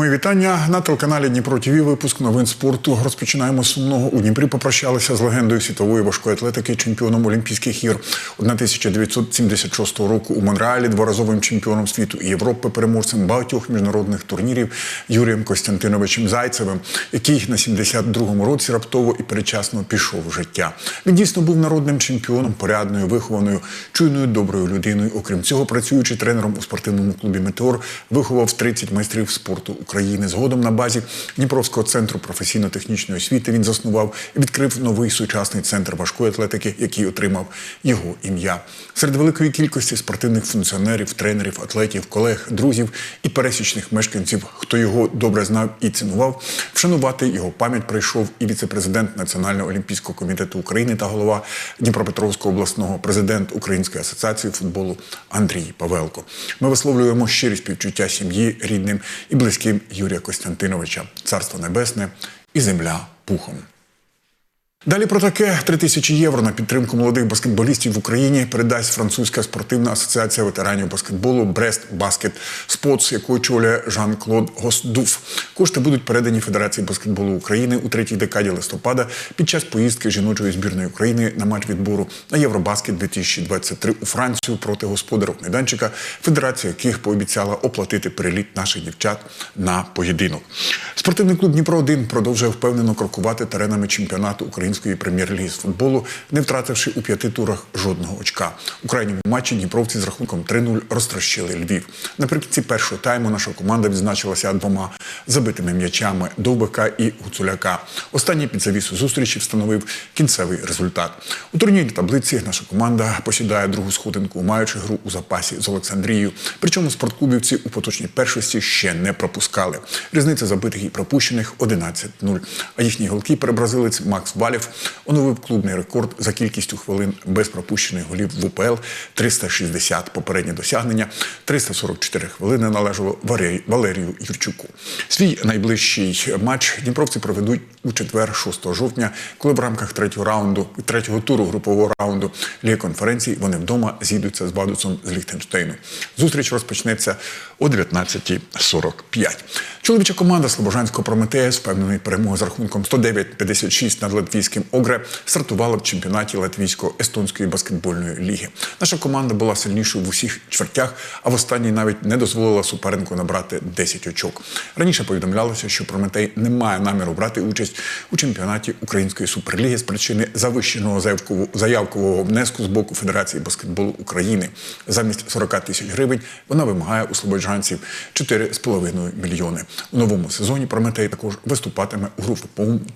Мої вітання на телеканалі Дніпро ТВ. Випуск новин спорту. Розпочинаємо сумного. У Дніпрі попрощалися з легендою світової важкої атлетики, чемпіоном Олімпійських ігор 1976 року у Монреалі, дворазовим чемпіоном світу і Європи, переможцем багатьох міжнародних турнірів Юрієм Костянтиновичем Зайцевим, який на 72-му році раптово і передчасно пішов в життя. Він дійсно був народним чемпіоном, порядною, вихованою, чуйною, доброю людиною. Окрім цього, працюючи тренером у спортивному клубі Метеор, виховав 30 майстрів спорту України. Згодом на базі Дніпровського центру професійно-технічної освіти він заснував і відкрив новий сучасний центр важкої атлетики, який отримав його ім'я. Серед великої кількості спортивних функціонерів, тренерів, атлетів, колег, друзів і пересічних мешканців, хто його добре знав і цінував, вшанувати його пам'ять прийшов і віце-президент Національного олімпійського комітету України та голова Дніпропетровського обласного президент Української асоціації футболу Андрій Павелко. Ми висловлюємо щирі співчуття сім'ї, рідним і близьким Юрія Костянтиновича, царство небесне і земля пухом. Далі про таке 3 тисячі євро на підтримку молодих баскетболістів в Україні передасть французька спортивна асоціація ветеранів баскетболу Брест Баскет Спотс, яку очолює Жан-Клод Госдуф. Кошти будуть передані Федерації баскетболу України у третій декаді листопада під час поїздки жіночої збірної України на матч відбору на Євробаскет 2023 у Францію проти господарок майданчика, федерація яких пообіцяла оплатити переліт наших дівчат на поєдинок. Спортивний клуб Дніпро 1 продовжує впевнено крокувати теренами чемпіонату Української прем'єр-ліги з футболу, не втративши у п'яти турах жодного очка. У крайньому матчі дніпровці з рахунком 3-0 розтрощили Львів. Наприкінці першого тайму наша команда відзначилася двома забитими м'ячами Довбика і Гуцуляка. Останній під завісу зустрічі встановив кінцевий результат. У турнірній таблиці наша команда посідає другу сходинку, маючи гру у запасі з Олександрією. Причому спортклубівці у поточній першості ще не пропускали. Різниця забитих і пропущених 11-0. А їхній голкіпер бразилець Макс Валів оновив клубний рекорд за кількістю хвилин без пропущених голів в УПЛ 360. Попереднє досягнення 344 хвилини належало Валерію Юрчуку. Свій найближчий матч дніпровці проведуть у четвер, 6 жовтня, коли в рамках третього раунду, третього туру групового раунду Ліги конференції вони вдома зійдуться з Бадуцом з Ліхтенштейну. Зустріч розпочнеться о 19.45. Чоловіча команда Слобожанського Прометея з впевненої перемоги з рахунком 109-56 над латвійським Огре стартувала в чемпіонаті Латвійсько-естонської баскетбольної ліги. Наша команда була сильнішою в усіх чвертях, а в останній навіть не дозволила супернику набрати 10 очок. Раніше повідомлялося, що Прометей не має наміру брати участь у чемпіонаті Української суперліги з причини завищеного заявкового- внеску з боку Федерації баскетболу України. Замість 40 тисяч гривень вона вимагає у слободжанців 4,5 мільйони. У новому сезоні Прометей також виступатиме у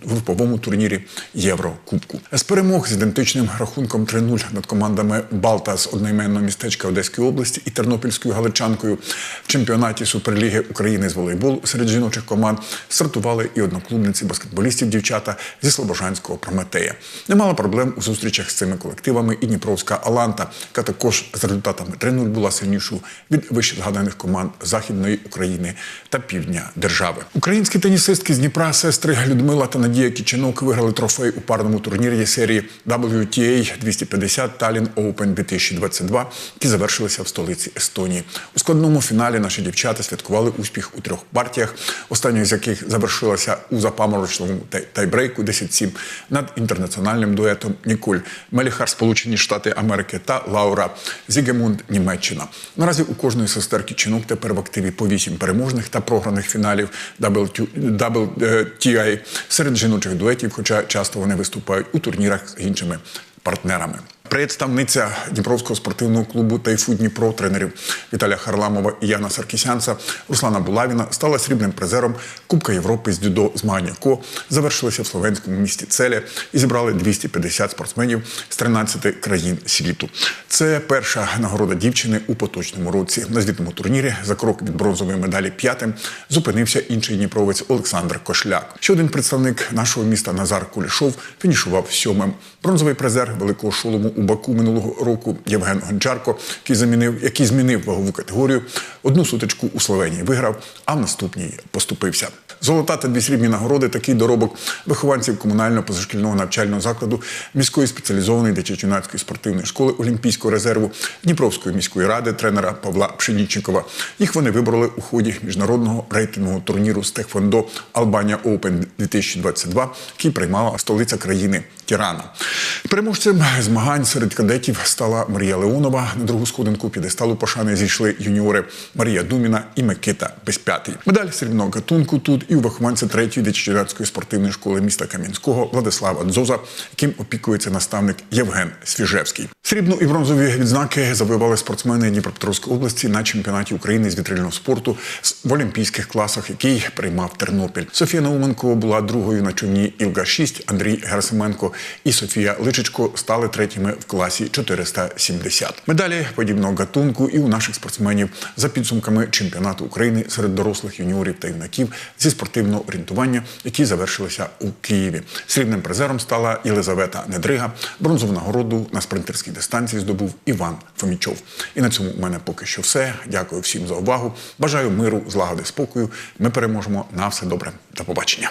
груповому турнірі Єврокубку. З перемог з ідентичним рахунком 3-0 над командами Балта з одноіменного містечка Одеської області і Тернопільською галичанкою в чемпіонаті Суперліги України з волейболу серед жіночих команд стартували і одноклубниці баскетболістів дівчата зі Слобожанського Прометея. Немало проблем у зустрічах з цими колективами і Дніпровська Аланта, яка також з результатами 3-0 була сильнішою від вищезгаданих команд Західної України та півдня держави. Українські тенісистки з Дніпра, сестри Людмила та Надія Кіченок виграли трофей у парному турнірі серії WTA 250 Tallinn Open 2022, які завершилися в столиці Естонії. У складному фіналі наші дівчата святкували успіх у трьох партіях, останньою з яких завершилася у запаморочному тайбрейку 10-7 над інтернаціональним дуетом Ніколь Меліхар, Сполучені Штати Америки та Лаура Зігемунд, Німеччина. Наразі у кожної сестер Кіченок тепер в активі по вісім переможних та програних фіналів WTA серед жіночих дуетів, хоча часто вони виступають у турнірах з іншими партнерами. Представниця Дніпровського спортивного клубу Тайфу Дніпро тренерів Віталія Харламова і Яна Саркісянца Руслана Булавіна стала срібним призером Кубка Європи з дюдо змагання КО завершилися в словенському місті Целі і зібрали 250 спортсменів з 13 країн світу. Це перша нагорода дівчини у поточному році. На звітному турнірі за крок від бронзової медалі п'ятим зупинився інший дніпровець Олександр Кошляк. Ще один представник нашого міста Назар Кулішов фінішував сьомим. Бронзовий призер великого шолому у Баку минулого року Євген Гончарко, який замінив, який змінив вагову категорію. Одну сутичку у Словенії виграв, а в наступній поступився. Золота та дві срібні нагороди такий доробок вихованців комунального позашкільного навчального закладу міської спеціалізованої дитячо-юнацької спортивної школи Олімпійського резерву Дніпровської міської ради тренера Павла Пшенічникова. Їх вони вибрали у ході міжнародного рейтингового турніру з Техвондо Албанія Open 2022, який приймала столиця країни Тірана. Переможцем змагань серед кадетів стала Марія Леонова. На другу сходинку підесталу пошани зійшли юніори Марія Думіна і Микита Безп'ятий. Медаль срібного гатунку тут і вихованця третьої дитячо-юнацької спортивної школи міста Кам'янського Владислава Дзоза, яким опікується наставник Євген Свіжевський. Срібну і бронзові відзнаки завоювали спортсмени Дніпропетровської області на чемпіонаті України з вітрильного спорту в олімпійських класах, який приймав Тернопіль. Софія Науменко була другою на човні Ілга 6 Андрій Герасименко і Софія Личичко стали третіми в класі 470. Медалі подібного гатунку і у наших спортсменів за підсумками чемпіонату України серед дорослих юніорів та юнаків зі спортивного орієнтування, які завершилися у Києві. Срібним призером стала Єлизавета Недрига. Бронзову нагороду на спринтерській дистанції здобув Іван Фомічов. І на цьому у мене поки що все. Дякую всім за увагу. Бажаю миру, злагоди, спокою. Ми переможемо на все добре. До побачення.